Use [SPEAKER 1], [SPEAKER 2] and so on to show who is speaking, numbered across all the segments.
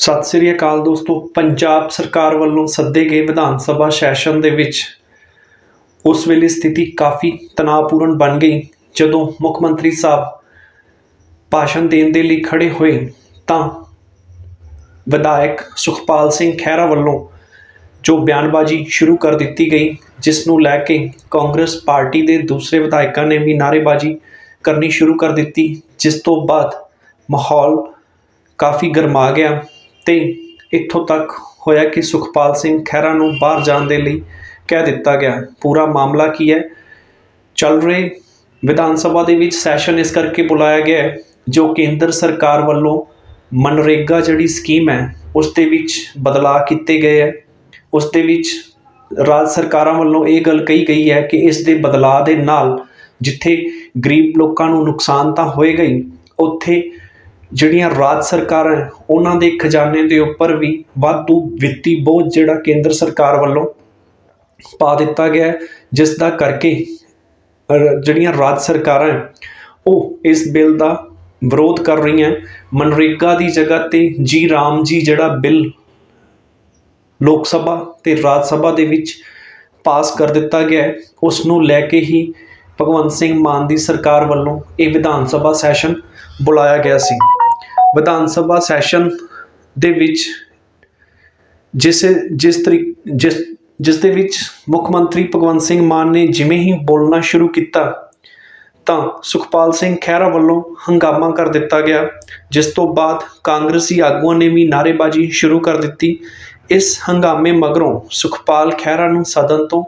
[SPEAKER 1] ਸਤਿ ਸ੍ਰੀ ਅਕਾਲ ਦੋਸਤੋ, ਪੰਜਾਬ ਸਰਕਾਰ ਵੱਲੋਂ ਸੱਦੇ ਗਏ ਵਿਧਾਨ ਸਭਾ ਸੈਸ਼ਨ ਦੇ ਵਿੱਚ। ਉਸ ਵੇਲੇ ਸਥਿਤੀ ਕਾਫੀ ਤਣਾਅਪੂਰਨ ਬਣ ਗਈ। ਜਦੋਂ ਮੁੱਖ ਮੰਤਰੀ ਸਾਹਿਬ ਭਾਸ਼ਣ ਦੇਣ ਦੇ ਲਈ ਖੜੇ ਹੋਏ, ਤਾਂ ਵਿਧਾਇਕ ਸੁਖਪਾਲ ਸਿੰਘ ਖਹਿਰਾ ਵੱਲੋਂ ਜੋ ਬਿਆਨਬਾਜ਼ੀ ਸ਼ੁਰੂ ਕਰ ਦਿੱਤੀ ਗਈ, ਜਿਸ ਨੂੰ ਲੈ ਕੇ ਕਾਂਗਰਸ ਪਾਰਟੀ ਦੇ ਦੂਸਰੇ ਵਿਧਾਇਕਾਂ ਨੇ ਵੀ ਨਾਅਰੇਬਾਜ਼ੀ ਕਰਨੀ ਸ਼ੁਰੂ ਕਰ ਦਿੱਤੀ, ਜਿਸ ਤੋਂ ਬਾਅਦ ਮਾਹੌਲ ਕਾਫੀ ਗਰਮਾ ਗਿਆ। ਤੇ ਇੱਥੋਂ ਤੱਕ ਹੋਇਆ ਕਿ ਸੁਖਪਾਲ ਸਿੰਘ ਖਹਿਰਾ ਨੂੰ ਬਾਹਰ ਜਾਣ ਦੇ ਲਈ ਕਹਿ ਦਿੱਤਾ ਗਿਆ। ਪੂਰਾ ਮਾਮਲਾ ਕੀ ਹੈ? ਚੱਲ ਰਹੇ ਵਿਧਾਨ ਸਭਾ ਦੇ ਵਿੱਚ ਸੈਸ਼ਨ ਇਸ ਕਰਕੇ ਬੁਲਾਇਆ ਗਿਆ ਜੋ ਕੇਂਦਰ ਸਰਕਾਰ ਵੱਲੋਂ ਮਨਰੇਗਾ ਜਿਹੜੀ ਸਕੀਮ ਹੈ, ਉਸ ਦੇ ਵਿੱਚ ਬਦਲਾਅ ਕੀਤੇ ਗਏ ਹੈ। ਉਸ ਦੇ ਵਿੱਚ ਰਾਜ ਸਰਕਾਰਾਂ ਵੱਲੋਂ ਇਹ ਗੱਲ ਕਹੀ ਗਈ ਹੈ ਕਿ ਇਸ ਦੇ ਬਦਲਾਅ ਦੇ ਨਾਲ ਜਿੱਥੇ ਗਰੀਬ ਲੋਕਾਂ ਨੂੰ ਨੁਕਸਾਨ ਤਾਂ ਹੋਏਗਾ ਹੀ ਉੱਥੇ ਜਿਹੜੀਆਂ ਰਾਜ ਸਰਕਾਰਾਂ ਉਹਨਾਂ ਦੇ ਖਜ਼ਾਨੇ ਦੇ ਉੱਪਰ ਵੀ ਵਾਧੂ ਵਿੱਤੀ ਬੋਝ ਜਿਹੜਾ ਕੇਂਦਰ ਸਰਕਾਰ ਵੱਲੋਂ ਪਾ ਦਿੱਤਾ ਗਿਆ ਜਿਸ ਦਾ ਕਰਕੇ ਜਿਹੜੀਆਂ ਰਾਜ ਸਰਕਾਰਾਂ ਉਹ ਇਸ ਬਿੱਲ ਦਾ ਵਿਰੋਧ ਕਰ ਰਹੀਆਂ ਮਨਰੇਗਾ ਦੀ ਜਗ੍ਹਾ ਤੇ ਜੀ ਰਾਮ ਜੀ ਜਿਹੜਾ ਬਿੱਲ ਲੋਕ ਸਭਾ ਤੇ ਰਾਜ ਸਭਾ ਦੇ ਵਿੱਚ ਪਾਸ ਕਰ ਦਿੱਤਾ ਗਿਆ ਉਸ ਨੂੰ ਲੈ ਕੇ ਹੀ ਭਗਵੰਤ ਸਿੰਘ ਮਾਨ ਦੀ ਸਰਕਾਰ ਵੱਲੋਂ ਇਹ ਵਿਧਾਨ ਸਭਾ ਸੈਸ਼ਨ ਬੁਲਾਇਆ ਗਿਆ ਸੀ। ਵਿਧਾਨ ਸਭਾ ਸੈਸ਼ਨ ਦੇ ਵਿੱਚ ਜਿਸ ਜਿਸ ਤਰੀਕ ਜਿਸ ਜਿਸ ਦੇ ਵਿੱਚ ਮੁੱਖ ਮੰਤਰੀ ਭਗਵੰਤ ਸਿੰਘ ਮਾਨ ਨੇ ਜਿਵੇਂ ਹੀ ਬੋਲਣਾ ਸ਼ੁਰੂ ਕੀਤਾ, ਤਾਂ ਸੁਖਪਾਲ ਸਿੰਘ ਖਹਿਰਾ ਵੱਲੋਂ ਹੰਗਾਮਾ ਕਰ ਦਿੱਤਾ ਗਿਆ, ਜਿਸ ਤੋਂ ਬਾਅਦ ਕਾਂਗਰਸੀ ਆਗੂਆਂ ਨੇ ਵੀ ਨਾਅਰੇਬਾਜ਼ੀ ਸ਼ੁਰੂ ਕਰ ਦਿੱਤੀ। ਇਸ ਹੰਗਾਮੇ ਮਗਰੋਂ ਸੁਖਪਾਲ ਖਹਿਰਾ ਨੂੰ ਸਦਨ ਤੋਂ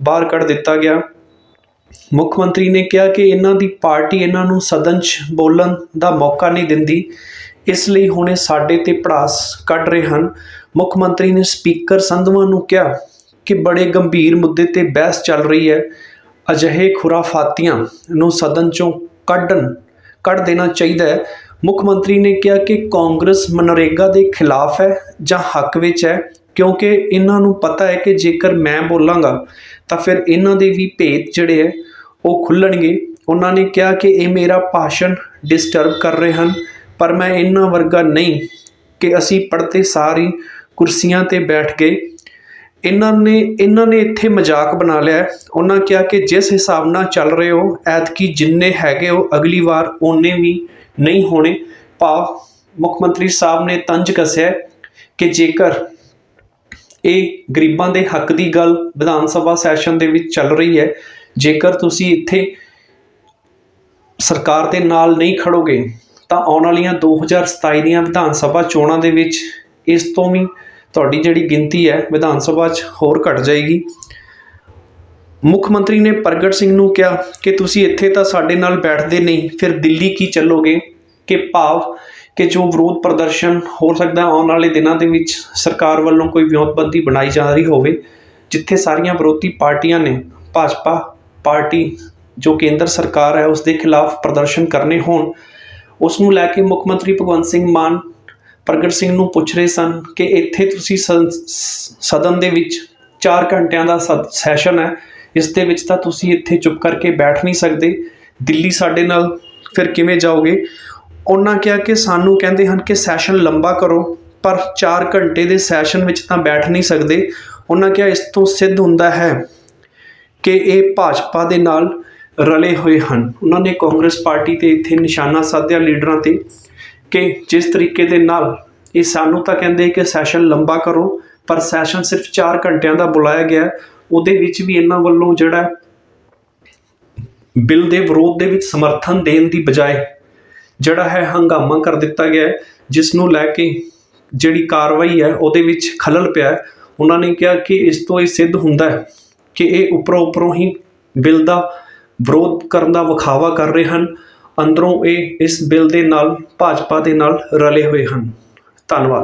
[SPEAKER 1] ਬਾਹਰ ਕੱਢ ਦਿੱਤਾ ਗਿਆ। ਮੁੱਖ ਮੰਤਰੀ ਨੇ ਕਿਹਾ ਕਿ ਇਹਨਾਂ ਦੀ ਪਾਰਟੀ ਇਹਨਾਂ ਨੂੰ ਸਦਨ 'ਚ ਬੋਲਣ ਦਾ ਮੌਕਾ ਨਹੀਂ ਦਿੰਦੀ। ਇਸ ਲਈ ਹੁਣ ਇਹ ਸਾਡੇ ਤੇ ਪੜਾਸ ਕੱਢ ਰਹੇ ਹਨ। ਮੁੱਖ ਮੰਤਰੀ ਨੇ ਸਪੀਕਰ ਸੰਧਵਾ ਨੂੰ ਕਿਹਾ ਕਿ ਬੜੇ ਗੰਭੀਰ ਮੁੱਦੇ ਤੇ ਬਹਿਸ ਚੱਲ ਰਹੀ ਹੈ। ਅਜਿਹੇ ਖੁਰਾਫਾਤੀਆਂ ਨੂੰ ਸਦਨ 'ਚੋਂ ਕੱਢਣ, ਕੱਢ ਦੇਣਾ ਚਾਹੀਦਾ ਹੈ। ਮੁੱਖ ਮੰਤਰੀ ਨੇ ਕਿਹਾ ਕਿ ਕਾਂਗਰਸ ਮਨਰੇਗਾ ਦੇ ਖਿਲਾਫ ਹੈ ਜਾਂ ਹੱਕ ਵਿੱਚ ਹੈ। ਕਿਉਂਕਿ ਇਹਨਾਂ ਨੂੰ ਪਤਾ ਹੈ ਕਿ ਜੇਕਰ ਮੈਂ ਬੋਲਾਂਗਾ, ਤਾਂ ਫਿਰ ਇਹਨਾਂ ਦੇ ਵੀ ਭੇਤ ਜਿਹੜੇ ਹੈ, ਉਹ ਖੁੱਲਣਗੇ। ਉਹਨਾਂ ਨੇ ਕਿਹਾ ਕਿ ਇਹ ਮੇਰਾ ਭਾਸ਼ਣ ਡਿਸਟਰਬ ਕਰ ਰਹੇ ਹਨ, ਪਰ ਮੈਂ ਇਹਨਾਂ ਵਰਗਾ ਨਹੀਂ ਕਿ ਅਸੀਂ ਪੜ੍ਹਦੇ ਸਾਰੀ ਕੁਰਸੀਆਂ ਤੇ ਬੈਠ ਗਏ। ਇਹਨਾਂ ਨੇ ਇਹਨਾਂ ਨੇ ਇੱਥੇ ਮਜ਼ਾਕ ਬਣਾ ਲਿਆ ਉਹਨਾਂ ਕਿਹਾ ਕਿ ਜਿਸ ਹਿਸਾਬ ਨਾਲ ਚੱਲ ਰਹੇ ਹੋ, ਐਤਕੀ ਜਿੰਨੇ ਹੈਗੇ ਹੋ, ਅਗਲੀ ਵਾਰ ਓਨੇ ਵੀ ਨਹੀਂ ਹੋਣੇ। ਭਾਵ ਮੁੱਖ ਮੰਤਰੀ ਸਾਹਿਬ ਨੇ ਤੰਜ ਕੱਸਿਆ ਕਿ ਜੇਕਰ ਇਹ ਗਰੀਬਾਂ ਦੇ ਹੱਕ ਦੀ ਗੱਲ ਵਿਧਾਨ ਸਭਾ ਸੈਸ਼ਨ ਦੇ ਵਿੱਚ ਚੱਲ ਰਹੀ ਹੈ। ਜੇਕਰ ਤੁਸੀਂ ਇੱਥੇ ਸਰਕਾਰ ਦੇ ਨਾਲ ਨਹੀਂ ਖੜੋਗੇ, ਤਾਂ ਆਉਣ ਵਾਲੀਆਂ 2027 ਦੀਆਂ ਵਿਧਾਨ ਸਭਾ ਚੋਣਾਂ ਦੇ ਵਿੱਚ ਇਸ ਤੋਂ ਵੀ ਤੁਹਾਡੀ ਜਿਹੜੀ ਗਿਣਤੀ ਹੈ ਵਿਧਾਨ ਸਭਾ 'ਚ ਹੋਰ ਘਟ ਜਾਏਗੀ। ਮੁੱਖ ਮੰਤਰੀ ਨੇ ਪ੍ਰਗਟ ਸਿੰਘ ਨੂੰ ਕਿਹਾ ਕਿ ਤੁਸੀਂ ਇੱਥੇ ਤਾਂ ਸਾਡੇ ਨਾਲ ਬੈਠਦੇ ਨਹੀਂ, ਫਿਰ ਦਿੱਲੀ ਕੀ ਚੱਲੋਗੇ? ਕਿ ਭਾਵ ਕਿ ਜੋ ਵਿਰੋਧ ਪ੍ਰਦਰਸ਼ਨ ਹੋ ਸਕਦਾ ਆਉਣ ਵਾਲੇ ਦਿਨਾਂ ਦੇ ਵਿੱਚ ਸਰਕਾਰ ਵੱਲੋਂ ਕੋਈ ਵਿਉਂਤਬੰਦੀ ਬਣਾਈ ਜਾ ਰਹੀ ਹੋਵੇ, ਜਿੱਥੇ ਸਾਰੀਆਂ ਵਿਰੋਧੀ ਪਾਰਟੀਆਂ ਨੇ ਭਾਜਪਾ ਪਾਰਟੀ ਜੋ ਕੇਂਦਰ ਸਰਕਾਰ ਹੈ ਉਸ ਦੇ ਖਿਲਾਫ ਪ੍ਰਦਰਸ਼ਨ ਕਰਨੇ ਹੋਣ। ਉਸ ਨੂੰ ਲੈ ਕੇ ਮੁੱਖ ਮੰਤਰੀ ਭਗਵੰਤ ਸਿੰਘ ਮਾਨ ਪ੍ਰਗਟ ਸਿੰਘ ਨੂੰ ਪੁੱਛ ਰਹੇ ਸਨ ਕਿ ਇੱਥੇ ਤੁਸੀਂ ਸਦਨ ਦੇ ਵਿੱਚ 4 ਘੰਟਿਆਂ ਦਾ ਸਦ- ਸੈਸ਼ਨ ਹੈ, ਇਸ ਦੇ ਵਿੱਚ ਤਾਂ ਤੁਸੀਂ ਇੱਥੇ ਚੁੱਪ ਕਰਕੇ ਬੈਠ ਨਹੀਂ ਸਕਦੇ। ਦਿੱਲੀ ਸਾਡੇ ਨਾਲ ਫਿਰ ਕਿਵੇਂ ਜਾਓਗੇ? ਉਹਨਾਂ ਕਿਹਾ ਕਿ ਸਾਨੂੰ ਕਹਿੰਦੇ ਹਨ ਕਿ ਸੈਸ਼ਨ ਲੰਬਾ ਕਰੋ, ਪਰ 4 ਘੰਟੇ ਦੇ ਸੈਸ਼ਨ ਵਿੱਚ ਤਾਂ ਬੈਠ ਨਹੀਂ ਸਕਦੇ। ਉਹਨਾਂ ਕਿਹਾ, ਇਸ ਤੋਂ ਸਿੱਧ ਹੁੰਦਾ ਹੈ ਕਿ ਇਹ ਭਾਜਪਾ ਦੇ ਨਾਲ ਰਲੇ ਹੋਏ ਹਨ। ਉਹਨਾਂ ਨੇ ਕਾਂਗਰਸ ਪਾਰਟੀ ਤੇ ਇੱਥੇ ਨਿਸ਼ਾਨਾ ਸਾਧਿਆ ਲੀਡਰਾਂ ਤੇ ਕਿ ਜਿਸ ਤਰੀਕੇ ਦੇ ਨਾਲ ਇਹ ਸਾਨੂੰ ਤਾਂ ਕਹਿੰਦੇ ਕਿ ਸੈਸ਼ਨ ਲੰਬਾ ਕਰੋ, ਪਰ ਸੈਸ਼ਨ ਸਿਰਫ 4 ਘੰਟਿਆਂ ਦਾ ਬੁਲਾਇਆ ਗਿਆ। ਉਹਦੇ ਵਿੱਚ ਵੀ ਇਹਨਾਂ ਵੱਲੋਂ ਜਿਹੜਾ ਬਿੱਲ ਦੇ ਵਿਰੋਧ ਦੇ ਵਿੱਚ ਸਮਰਥਨ ਦੇਣ ਦੀ ਬਜਾਏ ਜਿਹੜਾ ਹੈ ਹੰਗਾਮਾ ਕਰ ਦਿੱਤਾ ਗਿਆ ਹੈ, ਜਿਸ ਨੂੰ ਲੈ ਕੇ ਜਿਹੜੀ ਕਾਰਵਾਈ ਹੈ ਉਹਦੇ ਵਿੱਚ ਖਲਲ ਪਿਆ ਉਹਨਾਂ ਨੇ ਕਿਹਾ ਕਿ ਇਸ ਤੋਂ ਇਹ ਸਿੱਧ ਹੁੰਦਾ ਹੈ ਕਿ ਇਹ ਉੱਪਰੋਂ ਉੱਪਰੋਂ ਹੀ ਬਿੱਲ ਦਾ ਵਿਰੋਧ ਕਰਨ ਦਾ ਵਿਖਾਵਾ ਕਰ ਰਹੇ ਹਨ। ਅੰਦਰੋਂ ਇਹ ਇਸ ਬਿੱਲ ਦੇ ਨਾਲ ਭਾਜਪਾ ਦੇ ਨਾਲ ਰਲੇ ਹੋਏ ਹਨ। ਧੰਨਵਾਦ।